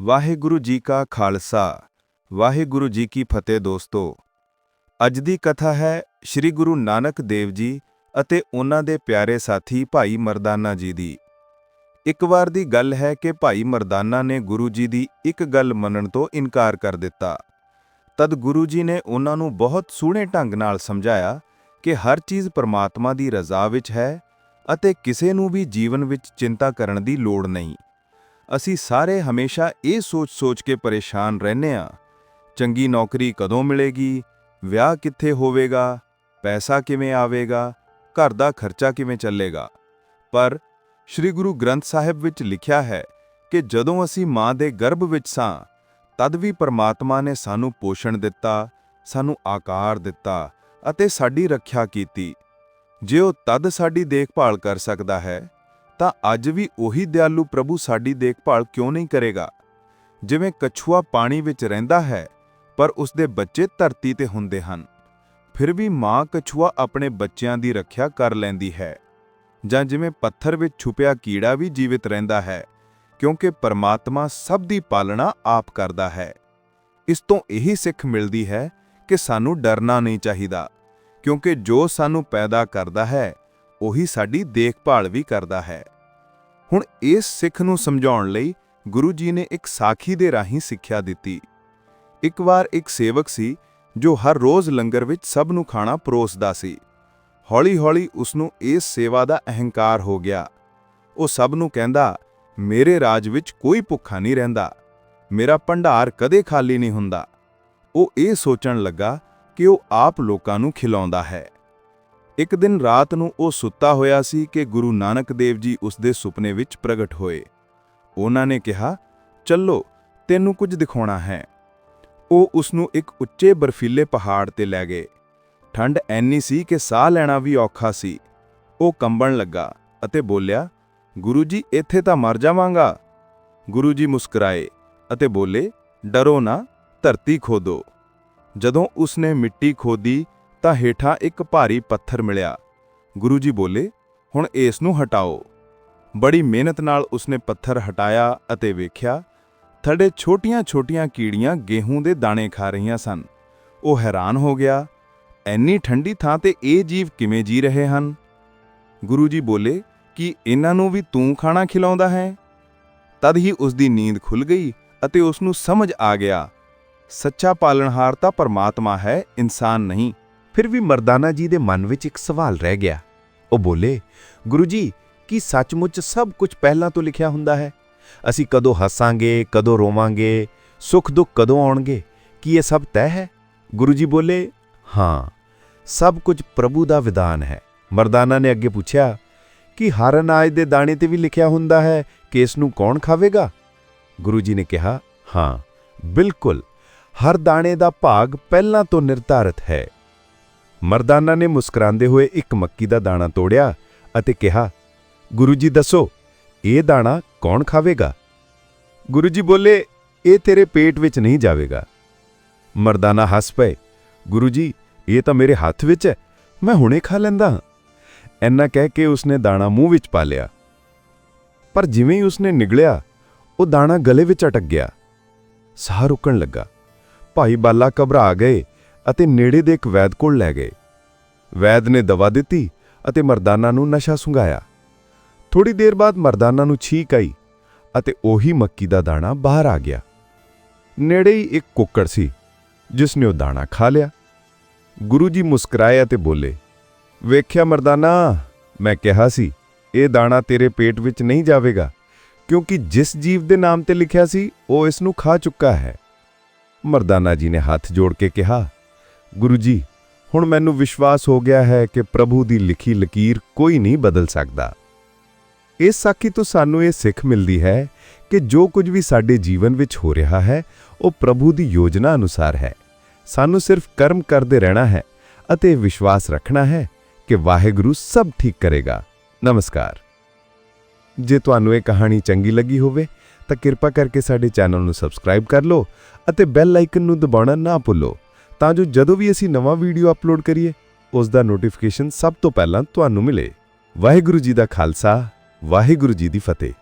ਵਾਹਿਗੁਰੂ ਜੀ ਕਾ ਖਾਲਸਾ। ਵਾਹਿਗੁਰੂ ਜੀ ਕੀ ਫਤਿਹ ਦੋਸਤੋ। ਅੱਜ ਦੀ ਕਥਾ ਹੈ ਸ੍ਰੀ ਗੁਰੂ ਨਾਨਕ ਦੇਵ ਜੀ ਅਤੇ ਉਹਨਾਂ ਦੇ ਪਿਆਰੇ ਸਾਥੀ ਭਾਈ ਮਰਦਾਨਾ ਜੀ ਦੀ। ਇੱਕ ਵਾਰ ਦੀ ਗੱਲ ਹੈ ਕਿ ਭਾਈ ਮਰਦਾਨਾ ਨੇ ਗੁਰੂ ਜੀ ਦੀ ਇੱਕ ਗੱਲ ਮੰਨਣ ਤੋਂ ਇਨਕਾਰ ਕਰ ਦਿੱਤਾ। ਤਦ ਗੁਰੂ ਜੀ ਨੇ ਉਹਨਾਂ ਨੂੰ ਬਹੁਤ ਸੋਹਣੇ ਢੰਗ ਨਾਲ ਸਮਝਾਇਆ ਕਿ ਹਰ ਚੀਜ਼ ਪਰਮਾਤਮਾ ਦੀ ਰਜ਼ਾ ਵਿੱਚ ਹੈ ਅਤੇ ਕਿਸੇ ਨੂੰ ਵੀ ਜੀਵਨ ਵਿੱਚ ਚਿੰਤਾ ਕਰਨ ਦੀ ਲੋੜ ਨਹੀਂ। ਅਸੀਂ ਸਾਰੇ ਹਮੇਸ਼ਾ ਇਹ ਸੋਚ-ਸੋਚ ਕੇ ਪਰੇਸ਼ਾਨ ਰਹਿੰਦੇ ਹਾਂ। ਚੰਗੀ ਨੌਕਰੀ ਕਦੋਂ ਮਿਲੇਗੀ? ਵਿਆਹ ਕਿੱਥੇ ਹੋਵੇਗਾ? ਪੈਸਾ ਕਿਵੇਂ ਆਵੇਗਾ? ਘਰ ਦਾ ਖਰਚਾ ਕਿਵੇਂ ਚੱਲੇਗਾ? ਪਰ ਸ੍ਰੀ ਗੁਰੂ ਗ੍ਰੰਥ ਸਾਹਿਬ ਵਿੱਚ ਲਿਖਿਆ ਹੈ ਕਿ ਜਦੋਂ ਅਸੀਂ ਮਾਂ ਦੇ ਗਰਭ ਵਿੱਚ ਸਾਂ, ਤਦ ਵੀ ਪਰਮਾਤਮਾ ਨੇ ਸਾਨੂੰ ਪੋਸ਼ਣ ਦਿੱਤਾ, ਸਾਨੂੰ ਆਕਾਰ ਦਿੱਤਾ ਅਤੇ ਸਾਡੀ ਰੱਖਿਆ ਕੀਤੀ। ਜੇ ਉਹ ਤਦ ਸਾਡੀ ਦੇਖਭਾਲ ਕਰ ਸਕਦਾ ਹੈ ਤਾਂ ਅੱਜ ਵੀ ਉਹੀ ਦਿਆਲੂ ਪ੍ਰਭੂ ਸਾਡੀ ਦੇਖਭਾਲ ਕਿਉਂ ਨਹੀਂ ਕਰੇਗਾ? ਜਿਵੇਂ ਕਛੂਆ ਪਾਣੀ ਵਿੱਚ ਰਹਿੰਦਾ ਹੈ, ਪਰ ਉਸ ਦੇ ਬੱਚੇ ਧਰਤੀ ਤੇ ਹੁੰਦੇ ਹਨ। ਫਿਰ ਵੀ ਮਾਂ ਕਛੂਆ ਆਪਣੇ ਬੱਚਿਆਂ ਦੀ ਰੱਖਿਆ ਕਰ ਲੈਂਦੀ ਹੈ। ਜਾਂ ਜਿਵੇਂ ਪੱਥਰ ਵਿੱਚ ਛੁਪਿਆ ਕੀੜਾ ਵੀ ਜੀਵਿਤ ਰਹਿੰਦਾ ਹੈ, ਕਿਉਂਕਿ ਪਰਮਾਤਮਾ ਸਭ ਦੀ ਪਾਲਣਾ ਆਪ ਕਰਦਾ ਹੈ। ਇਸ ਤੋਂ ਇਹੀ ਸਿੱਖ ਮਿਲਦੀ ਹੈ ਕਿ ਸਾਨੂੰ ਡਰਨਾ ਨਹੀਂ ਚਾਹੀਦਾ, ਕਿਉਂਕਿ ਜੋ ਸਾਨੂੰ ਪੈਦਾ ਕਰਦਾ ਹੈ ਉਹੀ ਸਾਡੀ ਦੇਖਭਾਲ ਵੀ ਕਰਦਾ ਹੈ। ਹੁਣ ਇਸ ਸਿੱਖ ਨੂੰ ਸਮਝਾਉਣ ਲਈ ਗੁਰੂ ਜੀ ਨੇ ਇੱਕ ਸਾਖੀ ਦੇ ਰਾਹੀਂ ਸਿੱਖਿਆ ਦਿੱਤੀ। ਇੱਕ ਵਾਰ ਇੱਕ ਸੇਵਕ ਸੀ, ਜੋ ਹਰ ਰੋਜ਼ ਲੰਗਰ ਵਿੱਚ ਸਭ ਨੂੰ ਖਾਣਾ ਪਰੋਸਦਾ ਸੀ। ਹੌਲੀ-ਹੌਲੀ ਉਸ ਨੂੰ ਇਸ ਸੇਵਾ ਦਾ ਅਹੰਕਾਰ ਹੋ ਗਿਆ। ਉਹ ਸਭ ਨੂੰ ਕਹਿੰਦਾ, ਮੇਰੇ ਰਾਜ ਵਿੱਚ ਕੋਈ ਭੁੱਖਾ ਨਹੀਂ ਰਹਿੰਦਾ। ਮੇਰਾ ਭੰਡਾਰ ਕਦੇ ਖਾਲੀ ਨਹੀਂ ਹੁੰਦਾ। ਉਹ ਇਹ ਸੋਚਣ ਲੱਗਾ ਕਿ ਉਹ ਆਪ ਲੋਕਾਂ ਨੂੰ ਖਿਲਾਉਂਦਾ ਹੈ। ਇੱਕ ਦਿਨ ਰਾਤ ਨੂੰ ਉਹ ਸੁੱਤਾ ਹੋਇਆ ਸੀ ਕਿ ਗੁਰੂ ਨਾਨਕ ਦੇਵ ਜੀ ਉਸ ਦੇ ਸੁਪਨੇ ਵਿੱਚ ਪ੍ਰਗਟ ਹੋਏ। ਉਹਨਾਂ ਨੇ ਕਿਹਾ, ਚੱਲੋ, ਤੈਨੂੰ ਕੁਝ ਦਿਖਾਉਣਾ ਹੈ। ਉਹ ਉਸ ਨੂੰ ਇੱਕ ਉੱਚੇ ਬਰਫੀਲੇ ਪਹਾੜ ਤੇ ਲੈ ਗਏ। ਠੰਡ ਐਨੀ ਸੀ ਕਿ ਸਾਹ ਲੈਣਾ ਵੀ ਔਖਾ ਸੀ। ਉਹ ਕੰਬਣ ਲੱਗਾ ਅਤੇ ਬੋਲਿਆ, ਗੁਰੂ ਜੀ, ਇੱਥੇ ਤਾਂ ਮਰ ਜਾਵਾਂਗਾ। ਗੁਰੂ ਜੀ ਮੁਸਕਰਾਏ ਅਤੇ ਬੋਲੇ, ਡਰੋ ਨਾ, ਧਰਤੀ ਖੋਦੋ। ਜਦੋਂ ਉਸਨੇ ਮਿੱਟੀ ਖੋਦੀ ਤਾਂ ਹੇਠਾਂ ਇੱਕ ਭਾਰੀ ਪੱਥਰ ਮਿਲਿਆ। ਗੁਰੂ ਜੀ ਬੋਲੇ, ਹੁਣ ਇਸ ਨੂੰ ਹਟਾਓ। ਬੜੀ ਮਿਹਨਤ ਨਾਲ ਉਸਨੇ ਪੱਥਰ ਹਟਾਇਆ ਅਤੇ ਵੇਖਿਆ, ਥੜੇ ਛੋਟੀਆਂ-ਛੋਟੀਆਂ ਕੀੜੀਆਂ ਗੇਹੂੰ ਦੇ ਦਾਣੇ ਖਾ ਰਹੀਆਂ ਸਨ। ਉਹ ਹੈਰਾਨ ਹੋ ਗਿਆ, ਐਨੀ ਠੰਡੀ ਥਾਂ ਤੇ ਇਹ ਜੀਵ ਕਿਵੇਂ ਜੀ ਰਹੇ ਹਨ? ਗੁਰੂ ਜੀ ਬੋਲੇ, ਕਿ ਇਹਨਾਂ ਨੂੰ ਵੀ ਤੂੰ ਖਾਣਾ ਖਿਲਾਉਂਦਾ ਹੈ? ਤਦ ਹੀ ਉਸ ਦੀ ਨੀਂਦ ਖੁੱਲ ਗਈ ਅਤੇ ਉਸ ਨੂੰ ਸਮਝ ਆ ਗਿਆ, ਸੱਚਾ ਪਾਲਣਹਾਰ ਤਾਂ ਪਰਮਾਤਮਾ ਹੈ, ਇਨਸਾਨ ਨਹੀਂ। ਫਿਰ ਵੀ ਮਰਦਾਨਾ ਜੀ ਦੇ ਮਨ ਵਿੱਚ ਇੱਕ ਸਵਾਲ ਰਹਿ ਗਿਆ। ਉਹ ਬੋਲੇ, ਗੁਰੂ ਜੀ, ਕੀ ਸੱਚਮੁੱਚ ਸਭ ਕੁਝ ਪਹਿਲਾਂ ਤੋਂ ਲਿਖਿਆ ਹੁੰਦਾ ਹੈ? ਅਸੀਂ ਕਦੋਂ ਹੱਸਾਂਗੇ, ਕਦੋਂ ਰੋਵਾਂਗੇ, ਸੁੱਖ ਦੁੱਖ ਕਦੋਂ ਆਉਣਗੇ? ਕੀ ਇਹ ਸਭ ਤੈਅ ਹੈ? ਗੁਰੂ ਜੀ ਬੋਲੇ, ਹਾਂ, ਸਭ ਕੁਝ ਪ੍ਰਭੂ ਦਾ ਵਿਧਾਨ ਹੈ। ਮਰਦਾਨਾ ਨੇ ਅੱਗੇ ਪੁੱਛਿਆ, ਕਿ ਹਰ ਅਨਾਜ ਦੇ ਦਾਣੇ ਤੇ ਵੀ ਲਿਖਿਆ ਹੁੰਦਾ ਹੈ ਕਿ ਇਸ ਨੂੰ ਕੌਣ ਖਾਵੇਗਾ? ਗੁਰੂ ਜੀ ਨੇ ਕਿਹਾ, ਹਾਂ, ਬਿਲਕੁਲ। ਹਰ ਦਾਣੇ ਦਾ ਭਾਗ ਪਹਿਲਾਂ ਤੋਂ ਨਿਰਧਾਰਤ ਹੈ। ਮਰਦਾਨਾ ਨੇ ਮੁਸਕਰਾਉਂਦੇ ਹੋਏ ਇੱਕ ਮੱਕੀ ਦਾ ਦਾਣਾ ਤੋੜਿਆ ਅਤੇ ਕਿਹਾ, ਗੁਰੂ ਜੀ ਦੱਸੋ, ਇਹ ਦਾਣਾ ਕੌਣ ਖਾਵੇਗਾ? ਗੁਰੂ ਜੀ ਬੋਲੇ, ਇਹ ਤੇਰੇ ਪੇਟ ਵਿੱਚ ਨਹੀਂ ਜਾਵੇਗਾ। ਮਰਦਾਨਾ ਹੱਸ ਪਏ, ਗੁਰੂ ਜੀ, ਇਹ ਤਾਂ ਮੇਰੇ ਹੱਥ ਵਿੱਚ ਹੈ, ਮੈਂ ਹੁਣੇ ਖਾ ਲੈਂਦਾ ਹਾਂ। ਐਨਾ ਕਹਿ ਕੇ ਉਸਨੇ ਦਾਣਾ ਮੂੰਹ ਵਿੱਚ ਪਾ ਲਿਆ। ਪਰ ਜਿਵੇਂ ਹੀ ਉਸਨੇ ਨਿਗਲਿਆ, ਉਹ ਦਾਣਾ ਗਲੇ ਵਿੱਚ ਅਟਕ ਗਿਆ। ਸਾਹ ਰੁਕਣ ਲੱਗਾ। ਭਾਈ ਬਾਲਾ ਘਬਰਾ ਗਏ। ਅਤੇ ਨੇੜੇ ਦੇ ਇੱਕ ਵੈਦ ਕੋਲ ਲੈ ਗਏ। ਵੈਦ ਨੇ ਦਵਾ ਦਿੱਤੀ ਅਤੇ ਮਰਦਾਨਾ ਨੂੰ ਨਸ਼ਾ ਸੁੰਘਾਇਆ। ਥੋੜੀ ਦੇਰ ਬਾਅਦ ਮਰਦਾਨਾ ਨੂੰ ਛੀਕ ਆਈ ਅਤੇ ਉਹੀ ਮੱਕੀ ਦਾ ਦਾਣਾ ਬਾਹਰ ਆ ਗਿਆ। ਨੇੜੇ ਹੀ ਇੱਕ ਕੁੱਕੜ ਸੀ, ਜਿਸ ਨੇ ਉਹ ਦਾਣਾ ਖਾ ਲਿਆ। ਗੁਰੂ ਜੀ ਮੁਸਕਰਾਏ ਅਤੇ ਬੋਲੇ, ਵੇਖਿਆ ਮਰਦਾਨਾ, ਮੈਂ ਕਿਹਾ ਸੀ, ਇਹ ਦਾਣਾ ਤੇਰੇ ਪੇਟ ਵਿੱਚ ਨਹੀਂ ਜਾਵੇਗਾ, ਕਿਉਂਕਿ ਜਿਸ ਜੀਵ ਦੇ ਨਾਮ ਤੇ ਲਿਖਿਆ ਸੀ, ਉਹ ਇਸ ਨੂੰ ਖਾ ਚੁੱਕਾ ਹੈ। ਮਰਦਾਨਾ ਜੀ ਨੇ ਹੱਥ ਜੋੜ ਕੇ ਕਿਹਾ ਗੁਰੂ ਜੀ, ਹੁਣ ਮੈਨੂੰ ਵਿਸ਼ਵਾਸ ਹੋ ਗਿਆ ਹੈ ਕਿ ਪ੍ਰਭੂ ਦੀ ਲਿਖੀ ਲਕੀਰ ਕੋਈ ਨਹੀਂ ਬਦਲ ਸਕਦਾ। ਇਸ ਸਾਖੀ ਤੋਂ ਸਾਨੂੰ ਇਹ ਸਿੱਖ ਮਿਲਦੀ ਹੈ ਕਿ ਜੋ ਕੁਝ ਵੀ ਸਾਡੇ ਜੀਵਨ ਵਿੱਚ ਹੋ ਰਿਹਾ ਹੈ, ਉਹ ਪ੍ਰਭੂ ਦੀ ਯੋਜਨਾ ਅਨੁਸਾਰ ਹੈ। ਸਾਨੂੰ ਸਿਰਫ ਕਰਮ ਕਰਦੇ ਰਹਿਣਾ ਹੈ ਅਤੇ ਵਿਸ਼ਵਾਸ ਰੱਖਣਾ ਹੈ ਕਿ ਵਾਹਿਗੁਰੂ ਸਭ ਠੀਕ ਕਰੇਗਾ। ਨਮਸਕਾਰ। ਜੇ ਤੁਹਾਨੂੰ ਇਹ ਕਹਾਣੀ ਚੰਗੀ ਲੱਗੀ ਹੋਵੇ, ਤਾਂ ਕਿਰਪਾ ਕਰਕੇ ਸਾਡੇ ਚੈਨਲ ਨੂੰ ਸਬਸਕ੍ਰਾਈਬ ਕਰ ਲਓ ਅਤੇ ਬੈਲ ਆਈਕਨ ਨੂੰ ਦਬਾਉਣਾ ਨਾ ਭੁੱਲੋ। ਤਾਂ ਜੋ ਜਦੋਂ ਵੀ ਅਸੀਂ ਨਵਾਂ ਵੀਡੀਓ ਅਪਲੋਡ ਕਰੀਏ, ਉਸ ਦਾ ਨੋਟੀਫਿਕੇਸ਼ਨ ਸਭ ਤੋਂ ਪਹਿਲਾਂ ਤੁਹਾਨੂੰ ਮਿਲੇ। ਵਾਹਿਗੁਰੂ ਜੀ ਦਾ ਖਾਲਸਾ, ਵਾਹਿਗੁਰੂ ਜੀ ਦੀ ਫਤਿਹ।